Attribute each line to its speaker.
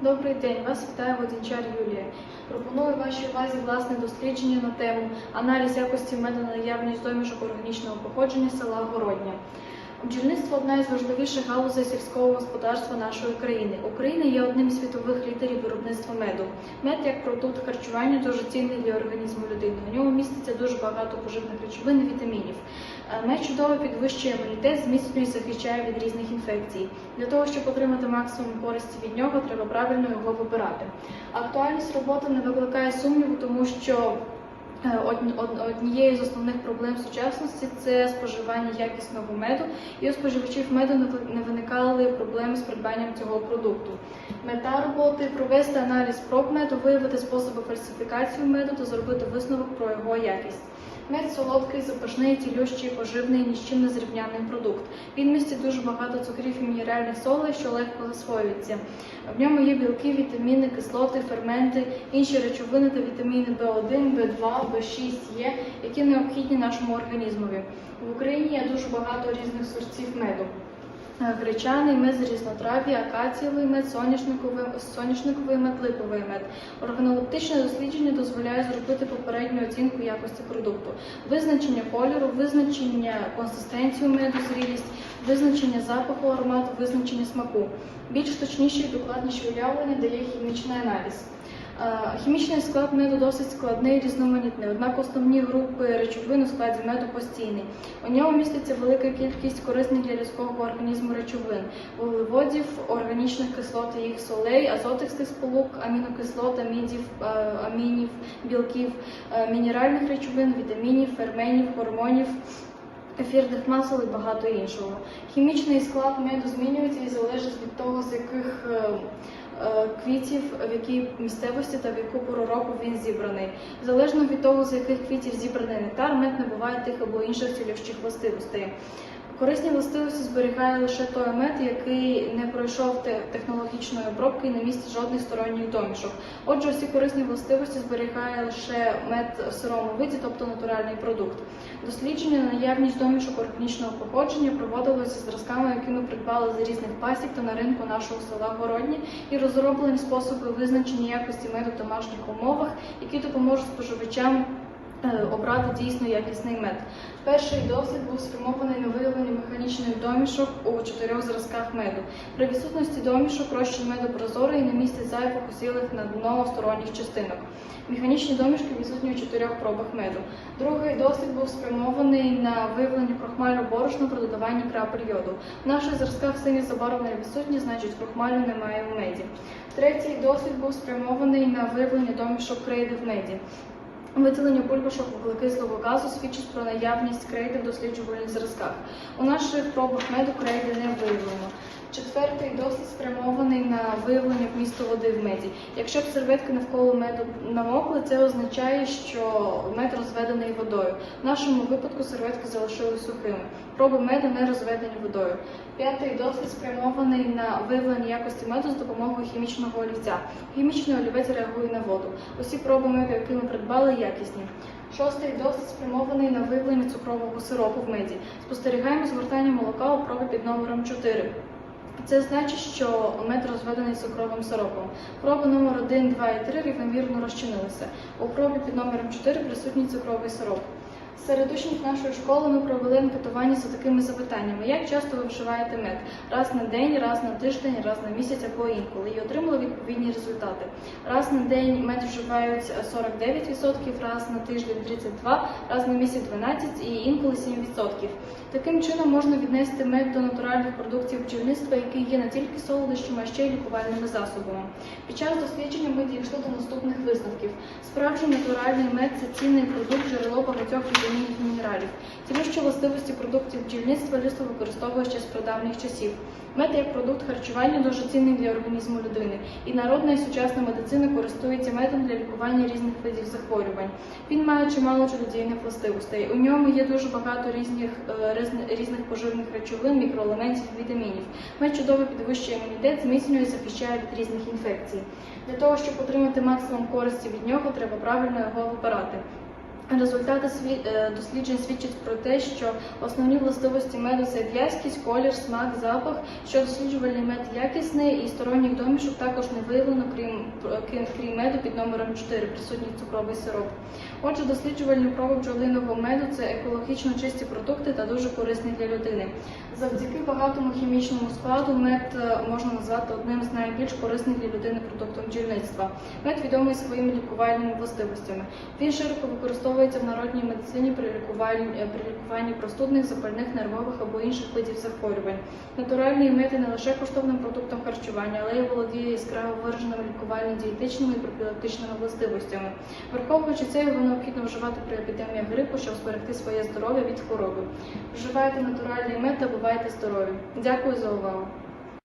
Speaker 1: Добрий день, вас вітає Водінчар Юлія. Пропоную вашій увазі власне дослідження на тему аналіз якості меду на наявність домішок органічного походження села Городня. Бджільництво одна із важливіших галузей сільського господарства нашої країни. Україна є одним з світових лідерів виробництва меду. Мед як продукт харчування дуже цінний для організму людини. У ньому міститься дуже багато поживних речовин і вітамінів. Е, Мед чудово підвищує імунітет, зміцнює і захищає від різних інфекцій. Для того, щоб отримати максимум користі від нього, треба правильно його вибирати. Актуальність роботи не викликає сумніву, тому що однією з основних проблем сучасності це споживання якісного меду, і у споживачів меду не виникали проблеми з придбанням цього продукту. Мета роботи провести аналіз проб меду, виявити способи фальсифікації меду та зробити висновок про його якість. Мед солодкий, запашний, цілющий, поживний, ні з чим не зрівняний продукт. Він містить дуже багато цукрів і мінеральних солей, що легко засвоюється. В ньому є білки, вітаміни, кислоти, ферменти, інші речовини та вітаміни В1, В2, В6 є, які необхідні нашому організмові. В Україні є дуже багато різних сорців меду. Е, Гречаний мед з різнотрав'я, акацієвий мед, соняшниковий, соняшниковий мед, липовий мед. Органолептичне дослідження дозволяє зробити попередню оцінку якості продукту, визначення кольору, визначення консистенції меду, зрілість, визначення запаху, аромату, визначення смаку. Більш точніше і докладніше уявлення дає хімічний аналіз. Е, Хімічний склад меду досить складний різноманітний, однак основні групи речовин у складі меду постійні. У ньому міститься велика кількість корисних для людського організму речовин, вуглеводів, органічних кислот і їх солей, азотистих сполук, амінокислот, амідів, е, амінів, білків, е, мінеральних речовин, вітамінів, ферменів, гормонів. Ефірних масел і багато іншого. Хімічний склад меду змінюється і залежить від того, з яких е, е, квітів, в якій місцевості та в яку пору року він зібраний. Залежно від того, з яких квітів зібраний нектар, мед набуває тих або інших цілющих властивостей. Корисні властивості зберігає лише той мед, який не пройшов те- технологічної обробки і не містить жодних сторонніх домішок. Отже, всі корисні властивості зберігає лише мед в сирому виді, тобто натуральний продукт. Дослідження на наявність домішок органічного походження проводилося зразками, які ми придбали з різних пасік та на ринку нашого села Городні, і розроблені способи визначення якості меду в домашніх умовах, які допоможуть споживачам. Е, Обрати дійсно якісний мед. Перший дослід був спрямований на виявлення механічних домішок у чотирьох зразках меду. При відсутності домішок розчин меду прозорий і не містить зайвих усілих на дно сторонніх частинок. Механічні домішки відсутні у чотирьох пробах меду. Другий дослід був спрямований на виявлення крохмалю борошна при додаванні крапель йоду. В наших зразках сині забарвлення відсутні, значить крохмалю немає в меді. Третій дослід був спрямований на виявлення домішок крейди в меді. Виділення бульбашок вуглекислого газу свідчить про наявність крейди в досліджувальних зразках. У наших пробах меду крейди не виявлено. Четвертий дослід спрямований на виявлення вмісту води в меді. Якщо б серветки навколо меду намокли, це означає, що мед розведений водою. В нашому випадку серветки залишились сухими. Проби меду не розведені водою. П'ятий дослід спрямований на виявлення якості меду з допомогою хімічного олівця. Хімічний олівець реагує на воду. Усі проби меду, які ми придбали, якісні. Шостий дослід спрямований на виявлення цукрового сиропу в меді. Спостерігаємо згортання молока у пробі під номером 4. Це значить, що мед розведений цукровим сиропом. Проби номер 1, 2 і 3 рівномірно розчинилися. У пробі під номером 4 присутній цукровий сироп. Серед учнів нашої школи ми провели анкетування за такими запитаннями: як часто ви вживаєте мед? Раз на день, раз на тиждень, раз на місяць або інколи. І отримали відповідні результати. Раз на день мед вживають 49%, раз на тиждень 32%, раз на місяць 12% і інколи 7%. Таким чином можна віднести мед до натуральних продуктів бджільництва, які є не тільки солодощами, а ще й лікувальними засобами. Під час дослідження ми дійшли до наступних висновків. Справжній натуральний мед це цінний продукт, джерело багатьох вітамінів і мінералів. Цілющі властивості продуктів бджільництва людство використовує ще з прадавніх часів. Мед як продукт харчування дуже цінний для організму людини, і народна і сучасна медицина користується медом для лікування різних видів захворювань. Він має чимало чудодійних властивостей. У ньому є дуже багато різних, е, різни- різних поживних речовин, мікроелементів, вітамінів. Мед чудово підвищує імунітет, зміцнює і захищає від різних інфекцій. Для того, щоб отримати максимум користі від нього, треба правильно його вибирати. Результати е, досліджень свідчать про те, що основні властивості меду це в'язкість, колір, смак, запах. Що досліджувальний мед якісний і сторонніх домішок також не виявлено, крім, крім, крім меду під номером 4, присутній цукровий сироп. Отже, досліджувальні проби бджолиного меду це екологічно чисті продукти та дуже корисні для людини. Завдяки багатому хімічному складу мед е, можна назвати одним з найбільш корисних для людини продуктом бджільництва. Мед відомий своїми лікувальними властивостями. Він широко використовується в народній медицині при лікуванні, е, при лікуванні простудних, запальних, нервових або інших видів захворювань. Натуральний мед не лише коштовним продуктом харчування, але й володіє яскраво вираженими лікувально-дієтичними і профілактичними властивостями. Враховуючи це, його необхідно вживати при епідемії грипу, щоб зберегти своє здоров'я від хвороби. Вживайте натуральний мед та бувайте здорові. Дякую за увагу.